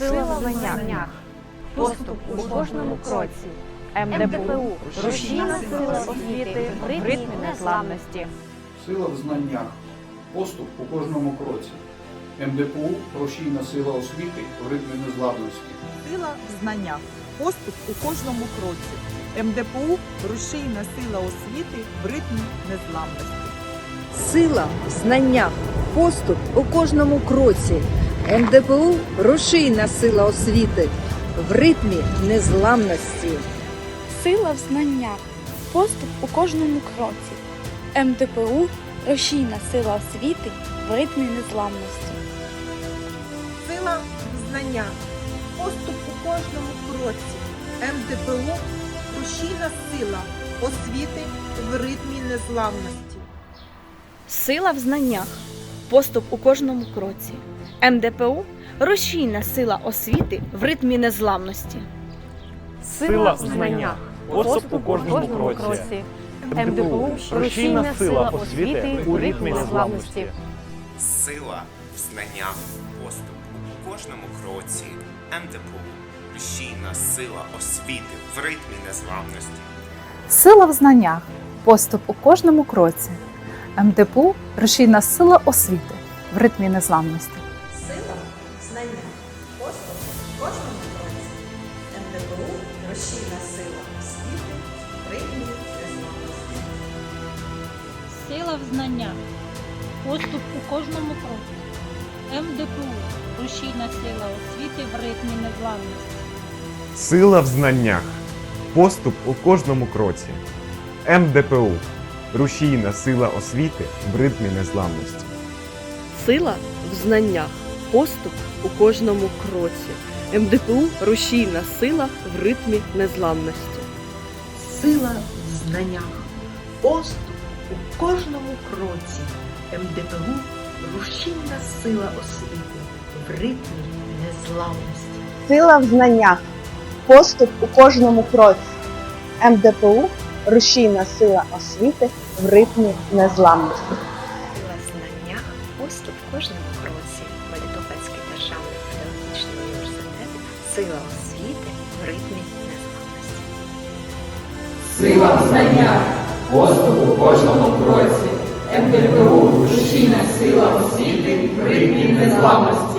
Сила в знаннях. Поступ у кожному кроці. МДПУ. Рушійна сила освіти в ритмі незламності. Сила в знаннях, поступ у кожному кроці. МДПУ рушійна сила освіти в ритмі незламності. Сила в знаннях. Поступ у кожному кроці. МДПУ рушійна сила освіти в ритмі незламності. Сила в знаннях, поступ у кожному кроці. МДПУ рушійна сила освіти в ритмі незламності. Сила в знаннях, поступ у кожному кроці. МДПУ рушійна сила освіти в ритмі незламності. Сила в знаннях. Поступ у кожному кроці. МДПУ рушійна сила освіти в ритмі незламності. Сила в знаннях, поступ у кожному кроці. МДПУ рушійна сила освіти в ритмі незламності. Сила в знаннях. Поступ у кожному кроці. МДПУ. Рушійна сила освіти у ритмі незламності. Сила в знаннях, поступ у кожному кроці, МДПУ, рушійна сила освіти в ритмі незламності. Сила в знаннях, поступ у кожному кроці. МДПУ рушійна сила освіти в ритмі незламності. Кожному кроці. МДПУ рушійна сила освіти в ритмі незламності. Сила в знаннях, поступ у кожному кроці. МДПУ рушійна сила освіти в ритмі незламності. Сила в знаннях, поступ у кожному кроці. МДПУ рушійна сила освіти в ритмі незламності. Сила в знаннях, поступ у кожному кроці. МДПУ рушійна сила в ритмі незламності. Сила в знаннях, поступ у кожному кроці. МДПУ рушійна сила освіти в ритмі незламності. Сила в знаннях, поступ у кожному кроці. МДПУ рушійна сила освіти в ритмі незламності. Сила в знаннях, поступ в кожному кроці. Мелітопольський державний педагогічний університет. Сила освіти в ритмі незламності. Сила знання поступу Поступ кожному кроці. МТПУ Рушійна сила освіти в ритмі незламності.